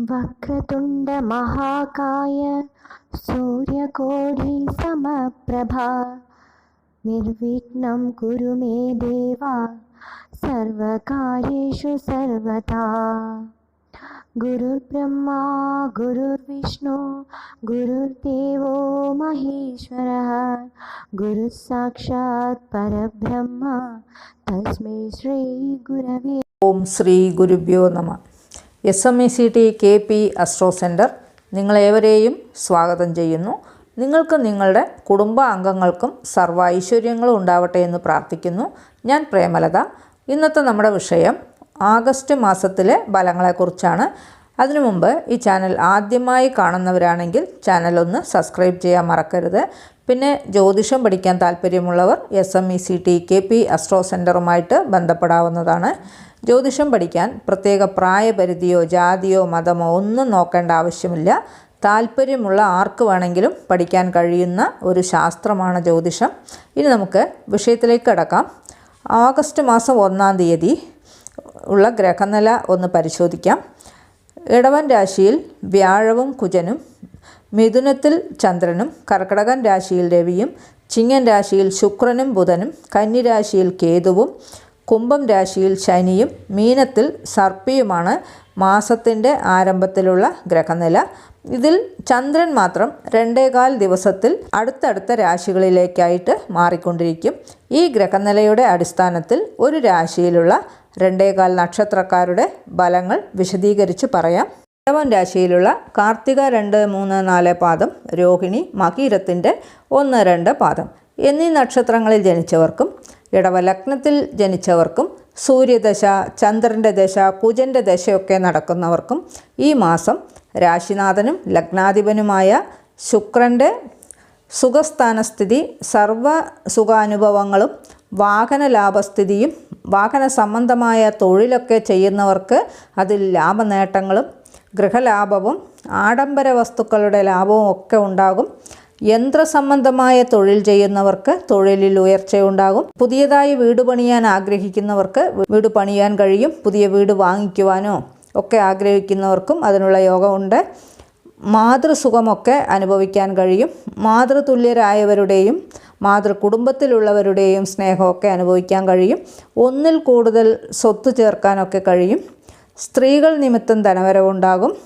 वक्रतुण्डमहाकाय सूर्यकोढिसमप्रभा निर्विघ्नं कुरु मे देवा सर्वकार्येषु सर्वदा। गुरुर्ब्रह्मा, गुरुर्विष्णु, गुरुर्देवो महेश्वरः। गुरुः साक्षात् परब्रह्म, तस्मै श्रीगुरवे। श्री श्रीगुरुभ्यो नमः। S M E C T K P astro centre നിങ്ങളേവരെയും സ്വാഗതം ചെയ്യുന്നു. നിങ്ങൾക്ക് നിങ്ങളുടെ കുടുംബ അംഗങ്ങൾക്കും സർവ ഐശ്വര്യങ്ങളും ഉണ്ടാവട്ടെ എന്ന് പ്രാർത്ഥിക്കുന്നു. ഞാൻ പ്രേമലത. ഇന്നത്തെ നമ്മുടെ വിഷയം ആഗസ്റ്റ് മാസത്തിലെ ഫലങ്ങളെക്കുറിച്ചാണ്. അതിനു മുമ്പ് ഈ ചാനൽ ആദ്യമായി കാണുന്നവരാണെങ്കിൽ ചാനൽ ഒന്ന് സബ്സ്ക്രൈബ് ചെയ്യാൻ മറക്കരുത്. പിന്നെ ജ്യോതിഷം പഠിക്കാൻ താല്പര്യമുള്ളവർ S M E C T K P astro സെന്ററുമായിട്ട് ബന്ധപ്പെടാവുന്നതാണ്. ജ്യോതിഷം പഠിക്കാൻ പ്രത്യേക പ്രായപരിധിയോ ജാതിയോ മതമോ ഒന്നും നോക്കേണ്ട ആവശ്യമില്ല. താല്പര്യമുള്ള ആർക്ക് വേണമെങ്കിലും പഠിക്കാൻ കഴിയുന്ന ഒരു ശാസ്ത്രമാണ് ജ്യോതിഷം. ഇനി നമുക്ക് വിഷയത്തിലേക്ക് കടക്കാം. ഓഗസ്റ്റ് മാസം ഒന്നാം തീയതി ഉള്ള ഗ്രഹനില ഒന്ന് പരിശോധിക്കാം. ഇടവൻ രാശിയിൽ വ്യാഴവും കുജനും മിഥുനത്തിൽ ചന്ദ്രനും കർക്കടകൻ രാശിയിൽ രവിയും ചിങ്ങൻ രാശിയിൽ ശുക്രനും ബുധനും കന്നിരാശിയിൽ കേതുവും കുംഭം രാശിയിൽ ശനിയും മീനത്തിൽ സർപ്പിയുമാണ് മാസത്തിന്റെ ആരംഭത്തിലുള്ള ഗ്രഹനില. ഇതിൽ ചന്ദ്രൻ മാത്രം രണ്ടേകാൽ ദിവസത്തിൽ അടുത്തടുത്ത രാശികളിലേക്കായിട്ട് മാറിക്കൊണ്ടിരിക്കും. ഈ ഗ്രഹനിലയുടെ അടിസ്ഥാനത്തിൽ ഒരു രാശിയിലുള്ള രണ്ടേകാൽ നക്ഷത്രക്കാരുടെ ഫലങ്ങൾ വിശദീകരിച്ച് പറയാം. ഇടവൻ രാശിയിലുള്ള കാർത്തിക രണ്ട് മൂന്ന് നാല് പാദം രോഹിണി മകീരത്തിന്റെ ഒന്ന് രണ്ട് പാദം എന്നീ നക്ഷത്രങ്ങളിൽ ജനിച്ചവർക്കും ഇടവലഗ്നത്തിൽ ജനിച്ചവർക്കും സൂര്യദശ ചന്ദ്രന്റെ ദശ കുജന്റെ ദശയൊക്കെ നടക്കുന്നവർക്കും ഈ മാസം രാശിനാഥനും ലഗ്നാധിപനുമായ ശുക്രന്റെ സുഖസ്ഥാനസ്ഥിതി സർവ സുഖാനുഭവങ്ങളും വാഹന ലാഭസ്ഥിതിയും വാഹന സംബന്ധമായ തൊഴിലൊക്കെ ചെയ്യുന്നവർക്ക് അതിൽ ലാഭനേട്ടങ്ങളും ഗൃഹലാഭവും ആഡംബര വസ്തുക്കളുടെ ലാഭവും ഒക്കെ ഉണ്ടാകും. യന്ത്രസംബന്ധമായ തൊഴിൽ ചെയ്യുന്നവർക്ക് തൊഴിലിൽ ഉയർച്ചയുണ്ടാകും. പുതിയതായി വീട് പണിയാൻ ആഗ്രഹിക്കുന്നവർക്ക് വീട് പണിയാൻ കഴിയും. പുതിയ വീട് വാങ്ങിക്കുവാനോ ഒക്കെ ആഗ്രഹിക്കുന്നവർക്കും അതിനുള്ള യോഗമുണ്ട്. മാതൃസുഖമൊക്കെ അനുഭവിക്കാൻ കഴിയും. മാതൃതുല്യരായവരുടെയും മാതൃ കുടുംബത്തിലുള്ളവരുടെയും സ്നേഹമൊക്കെ അനുഭവിക്കാൻ കഴിയും. ഒന്നിൽ കൂടുതൽ സ്വത്ത് ചേർക്കാനൊക്കെ കഴിയും. സ്ത്രീകൾ നിമിത്തം ധനവരവുണ്ടാകും.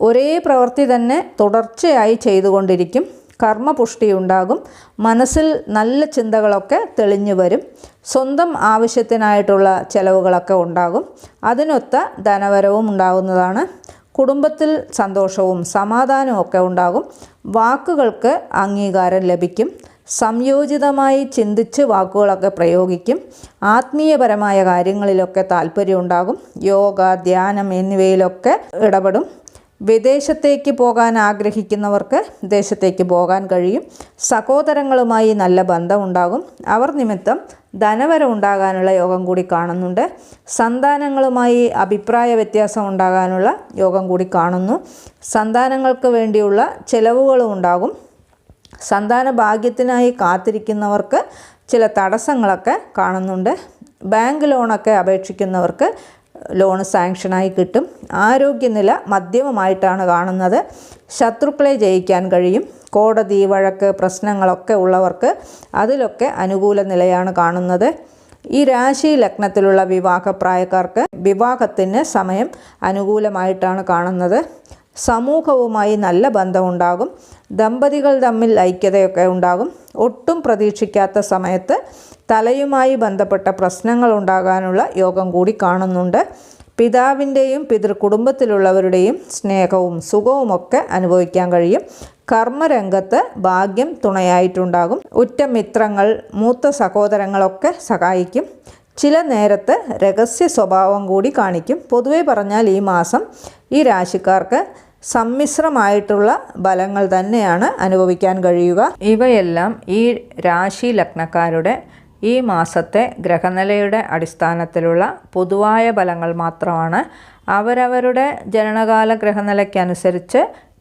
ഒരേ പ്രവൃത്തി തന്നെ തുടർച്ചയായി ചെയ്തുകൊണ്ടിരിക്കും. കർമ്മപുഷ്ടി ഉണ്ടാകും. മനസ്സിൽ നല്ല ചിന്തകളൊക്കെ തെളിഞ്ഞു വരും. സ്വന്തം ആവശ്യത്തിനായിട്ടുള്ള ചെലവുകളൊക്കെ ഉണ്ടാകും. അതിനൊത്ത ധനവരവും ഉണ്ടാകുന്നതാണ്. കുടുംബത്തിൽ സന്തോഷവും സമാധാനവും ഒക്കെ ഉണ്ടാകും. വാക്കുകൾക്ക് അംഗീകാരം ലഭിക്കും. സംയോജിതമായി ചിന്തിച്ച് വാക്കുകളൊക്കെ പ്രയോഗിക്കും. ആത്മീയപരമായ കാര്യങ്ങളിലൊക്കെ താല്പര്യമുണ്ടാകും യോഗ ധ്യാനം എന്നിവയിലൊക്കെ ഇടപെടും. വിദേശത്തേക്ക് പോകാൻ ആഗ്രഹിക്കുന്നവർക്ക് വിദേശത്തേക്ക് പോകാൻ കഴിയും. സഹോദരങ്ങളുമായി നല്ല ബന്ധമുണ്ടാകും. അവർ നിമിത്തം ധനവരം ഉണ്ടാകാനുള്ള യോഗം കൂടി കാണുന്നുണ്ട്. സന്താനങ്ങളുമായി അഭിപ്രായ വ്യത്യാസം ഉണ്ടാകാനുള്ള യോഗം കൂടി കാണുന്നു. സന്താനങ്ങൾക്ക് വേണ്ടിയുള്ള ചിലവുകളും ഉണ്ടാകും. സന്താന ഭാഗ്യത്തിനായി കാത്തിരിക്കുന്നവർക്ക് ചില തടസ്സങ്ങളൊക്കെ കാണുന്നുണ്ട്. ബാങ്ക് ലോണൊക്കെ അപേക്ഷിക്കുന്നവർക്ക് ലോൺ സാങ്ഷനായി കിട്ടും. ആരോഗ്യനില മധ്യമമായിട്ടാണ് കാണുന്നത്. ശത്രുക്കളെ ജയിക്കാൻ കഴിയും. കോടതി വഴക്ക് പ്രശ്നങ്ങളൊക്കെ ഉള്ളവർക്ക് അതിലൊക്കെ അനുകൂല നിലയാണ് കാണുന്നത്. ഈ രാശി ലഗ്നത്തിലുള്ള വിവാഹപ്രായക്കാർക്ക് വിവാഹത്തിന് സമയം അനുകൂലമായിട്ടാണ് കാണുന്നത്. സമൂഹവുമായി നല്ല ബന്ധമുണ്ടാകും. ദമ്പതികൾ തമ്മിൽ ഐക്യതയൊക്കെ ഉണ്ടാകും. ഒട്ടും പ്രതീക്ഷിക്കാത്ത സമയത്ത് തലയുമായി ബന്ധപ്പെട്ട പ്രശ്നങ്ങൾ ഉണ്ടാകാനുള്ള യോഗം കൂടി കാണുന്നുണ്ട്. പിതാവിന്റെയും പിതൃകുടുംബത്തിലുള്ളവരുടെയും സ്നേഹവും സുഖവുമൊക്കെ അനുഭവിക്കാൻ കഴിയും. കർമ്മരംഗത്ത് ഭാഗ്യം തുണയായിട്ടുണ്ടാകും. ഉറ്റമിത്രങ്ങൾ മൂത്ത സഹോദരങ്ങളൊക്കെ സഹായിക്കും. ചില നേരത്ത് രഹസ്യ സ്വഭാവം കൂടി കാണിക്കും. പൊതുവെ പറഞ്ഞാൽ ഈ മാസം ഈ രാശിക്കാർക്ക് സമ്മിശ്രമായിട്ടുള്ള ബലങ്ങൾ തന്നെയാണ് അനുഭവിക്കാൻ കഴിയുക. ഇവയെല്ലാം ഈ രാശി ലഗ്നക്കാരുടെ ഈ മാസത്തെ ഗ്രഹനിലയുടെ അടിസ്ഥാനത്തിലുള്ള പൊതുവായ ബലങ്ങൾ മാത്രമാണ്. അവരവരുടെ ജനനകാല ഗ്രഹനിലയ്ക്കനുസരിച്ച്